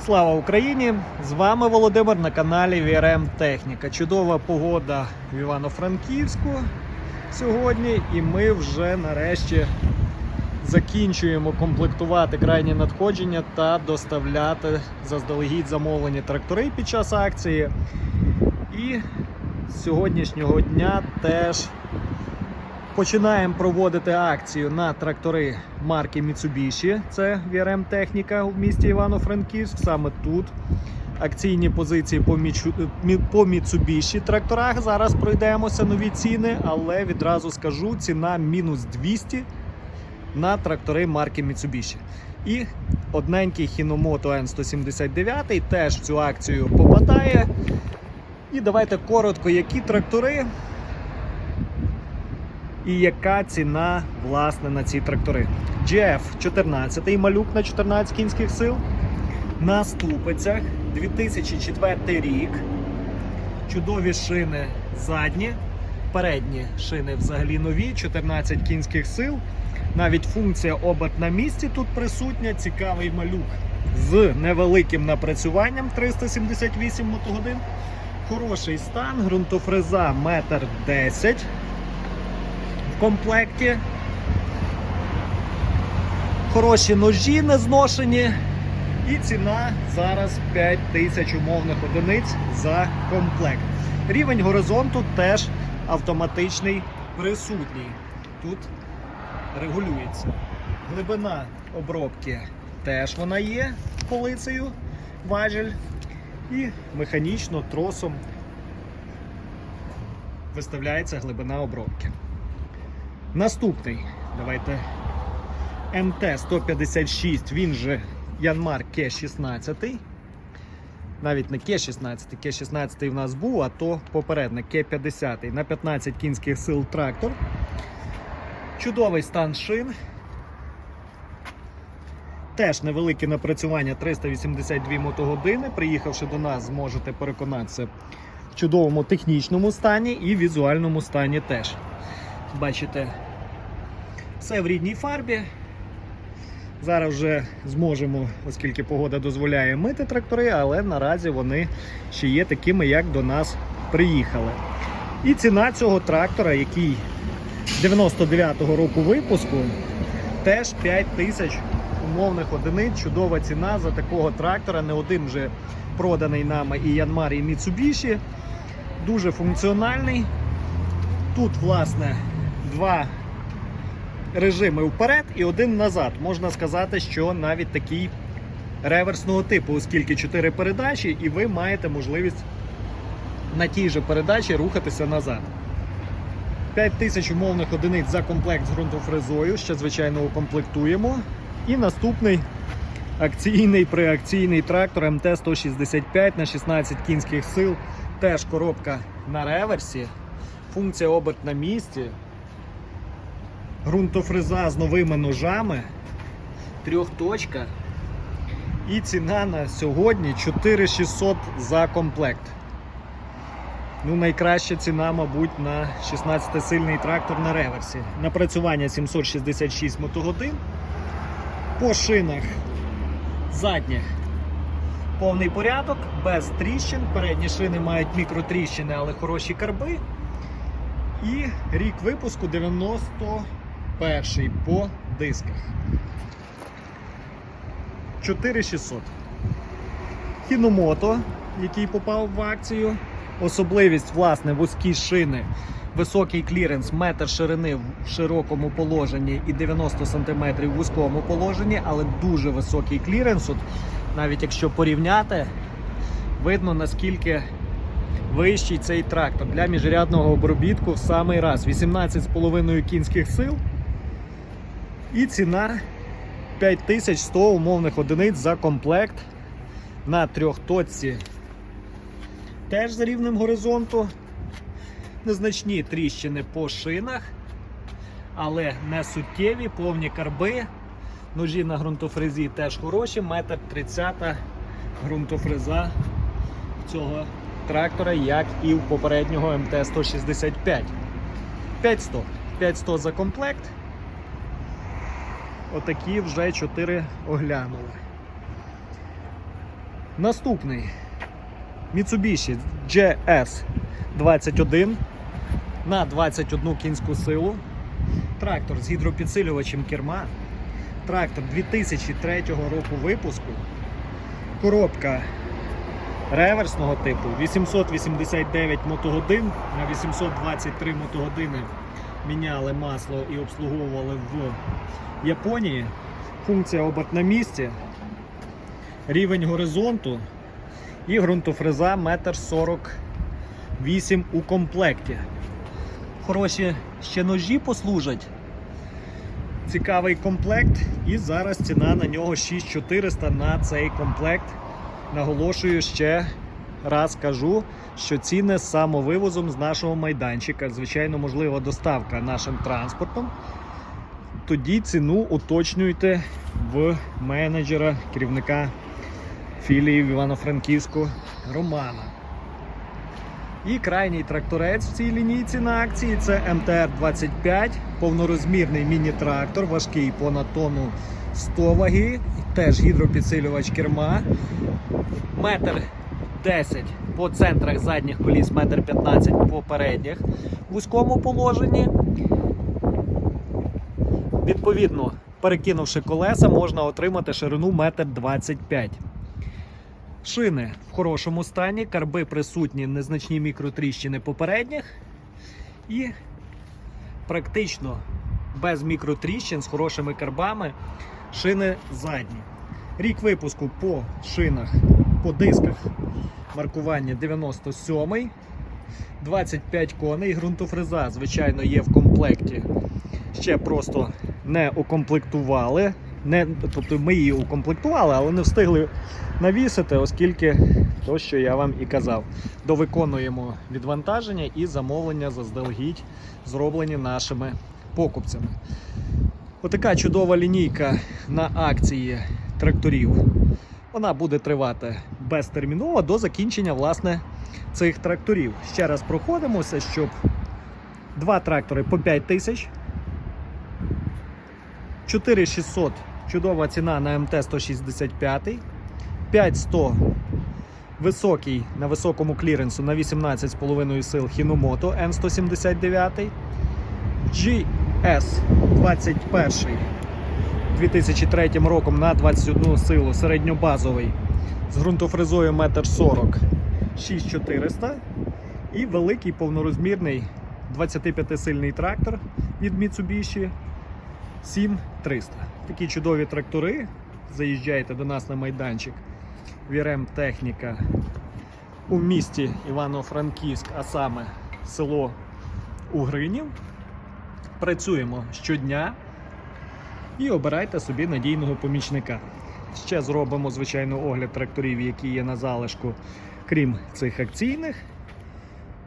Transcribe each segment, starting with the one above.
Слава Україні! З вами Володимир на каналі VRM Техніка. Чудова погода в Івано-Франківську сьогодні, і ми вже нарешті закінчуємо комплектувати крайні надходження та доставляти заздалегідь замовлені трактори під час акції. І з сьогоднішнього дня теж Починаємо проводити акцію на трактори марки Mitsubishi. Це VRM техніка в місті Івано-Франківськ. Саме тут акційні позиції по по Mitsubishi тракторах. Зараз пройдемося нові ціни, але відразу скажу: ціна мінус 200 на трактори марки Mitsubishi. І одненький Hinomoto N179 теж в цю акцію попадає. І давайте коротко, які трактори і яка ціна власне на ці трактори. GF 14 малюк на 14 кінських сил. На ступицях 2004 рік. Чудові шини задні, передні шини взагалі нові, 14 кінських сил. Навіть функція оберт на місці тут присутня. Цікавий малюк з невеликим напрацюванням 378 мотогодин. Хороший стан, ґрунтофреза 1,10 м в комплекті. Хороші ножі не зношені. І ціна зараз 5 тисяч умовних одиниць за комплект. Рівень горизонту теж автоматичний присутній. Тут регулюється. Глибина обробки теж вона є полицею, важель. І механічно тросом виставляється глибина обробки. Наступний, давайте МТ-156, він же Янмар К-16. Навіть не К-16, К-16 в нас був, а то попередник К-50 на 15 кінських сил трактор. Чудовий стан шин. Теж невелике напрацювання 382 мотогодини. Приїхавши до нас, зможете переконатися в чудовому технічному стані і візуальному стані теж. Бачите, все в рідній фарбі. Зараз вже зможемо, оскільки погода дозволяє мити трактори, але наразі вони ще є такими, як до нас приїхали. І ціна цього трактора, який 99-го року випуску, теж 5 тисяч умовних одиниць. Чудова ціна за такого трактора. Не один вже проданий нами і Янмар, і Mitsubishi. Дуже функціональний. Тут, власне, два режими вперед і один назад. Можна сказати, що навіть такий реверсного типу, оскільки 4 передачі, і ви маєте можливість на тій же передачі рухатися назад. 5 тисяч умовних одиниць за комплект з ґрунтофрезою, ще звичайно укомплектуємо. І наступний акційний приакційний трактор МТ-165 на 16 кінських сил. Теж коробка на реверсі. Функція оберт на місці. Грунтофреза з новими ножами. Трьохточка. І ціна на сьогодні 4600 за комплект. Ну, найкраща ціна, мабуть, на 16-сильний трактор на реверсі. Напрацювання 766 мотогодин. По шинах задніх повний порядок, без тріщин. Передні шини мають мікротріщини, але хороші карби. І рік випуску 91 по дисках. 4600. Хіномото, який попав в акцію. Особливість, власне, вузькі шини, високий кліренс, метр ширини в широкому положенні і 90 см в вузькому положенні, але дуже високий кліренс. От, навіть якщо порівняти, видно наскільки вищий цей трактор для міжрядного обробітку в самий раз. 18,5 кінських сил. І ціна 5100 умовних одиниць за комплект на трьохточці. Теж за рівнем горизонту. Незначні тріщини по шинах, але не суттєві, повні карби. Ножі на ґрунтофрезі теж хороші, метр 30 ґрунтофреза цього трактора, як і в попереднього МТ-165. 500. 500 за комплект. Отакі вже 4 оглянули. Наступний Mitsubishi GS21 на 21 кінську силу. Трактор з гідропідсилювачем керма. Трактор 2003 року випуску. Коробка реверсного типу 889 мотогодин на 823 мотогодини міняли масло і обслуговували в Японії. Функція оберт на місці, рівень горизонту і ґрунтофреза 1,48 м у комплекті. Хороші ще ножі послужать. Цікавий комплект, і зараз ціна на нього 6400 на цей комплект. Наголошую ще раз кажу, що ціни з самовивозом з нашого майданчика. Звичайно, можлива доставка нашим транспортом. Тоді ціну уточнюйте в менеджера, керівника філії в Івано-Франківську Романа. І крайній тракторець в цій лінійці на акції це МТР-25, повнорозмірний міні-трактор, важкий понад тонну 100 ваги, теж гідропідсилювач керма. Метр 10 по центрах задніх коліс, метр 15 по передніх в вузькому положенні. Відповідно, перекинувши колеса, можна отримати ширину 1,25 м. Шини в хорошому стані, карби присутні, незначні мікротріщини попередніх і практично без мікротріщин з хорошими карбами шини задні. Рік випуску по шинах, по дисках маркування 97 25 коней, ґрунтофреза, звичайно, є в комплекті. Ще просто не укомплектували. Не, тобто ми її укомплектували, але не встигли навісити, оскільки то, що я вам і казав, довиконуємо відвантаження і замовлення заздалегідь зроблені нашими покупцями. Отака чудова лінійка на акції тракторів. Вона буде тривати безтерміново до закінчення власне цих тракторів. Ще раз проходимося, щоб два трактори по 5 тисяч. 4600 чудова ціна на МТ-165, 5100 високий на високому кліренсу на 18,5 сил Хіномото М179, GS21 2003 роком на 21 силу середньобазовий з ґрунтофрезою 1,40 м 6400 і великий повнорозмірний 25-сильний трактор від Mitsubishi 7300. Такі чудові трактори. Заїжджайте до нас на майданчик Вірем Техніка у місті Івано-Франківськ, а саме село Угринів. Працюємо щодня і обирайте собі надійного помічника. Ще зробимо, звичайно, огляд тракторів, які є на залишку, крім цих акційних.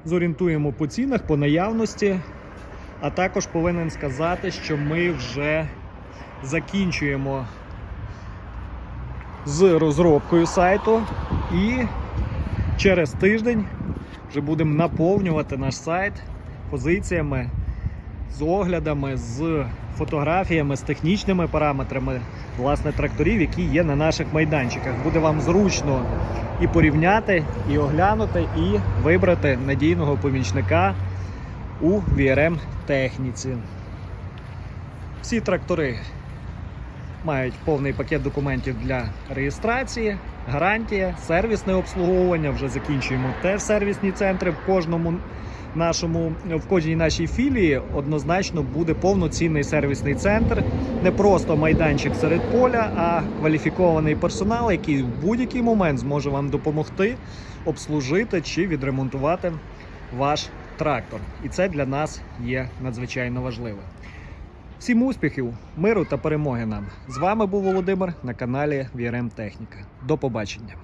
Зорієнтуємо по цінах, по наявності. А також повинен сказати, що ми вже закінчуємо з розробкою сайту і через тиждень вже будемо наповнювати наш сайт позиціями, з оглядами, з фотографіями, з технічними параметрами власне тракторів, які є на наших майданчиках. Буде вам зручно і порівняти, і оглянути, і вибрати надійного помічника у VRM техніці. Всі трактори мають повний пакет документів для реєстрації, гарантія, сервісне обслуговування. Вже закінчуємо теж сервісні центри в кожному нашому, в кожній нашій філії однозначно буде повноцінний сервісний центр, не просто майданчик серед поля, а кваліфікований персонал, який в будь-який момент зможе вам допомогти обслужити чи відремонтувати ваш трактор. І це для нас є надзвичайно важливо. Всім успіхів, миру та перемоги нам! З вами був Володимир на каналі VRM Техніка. До побачення!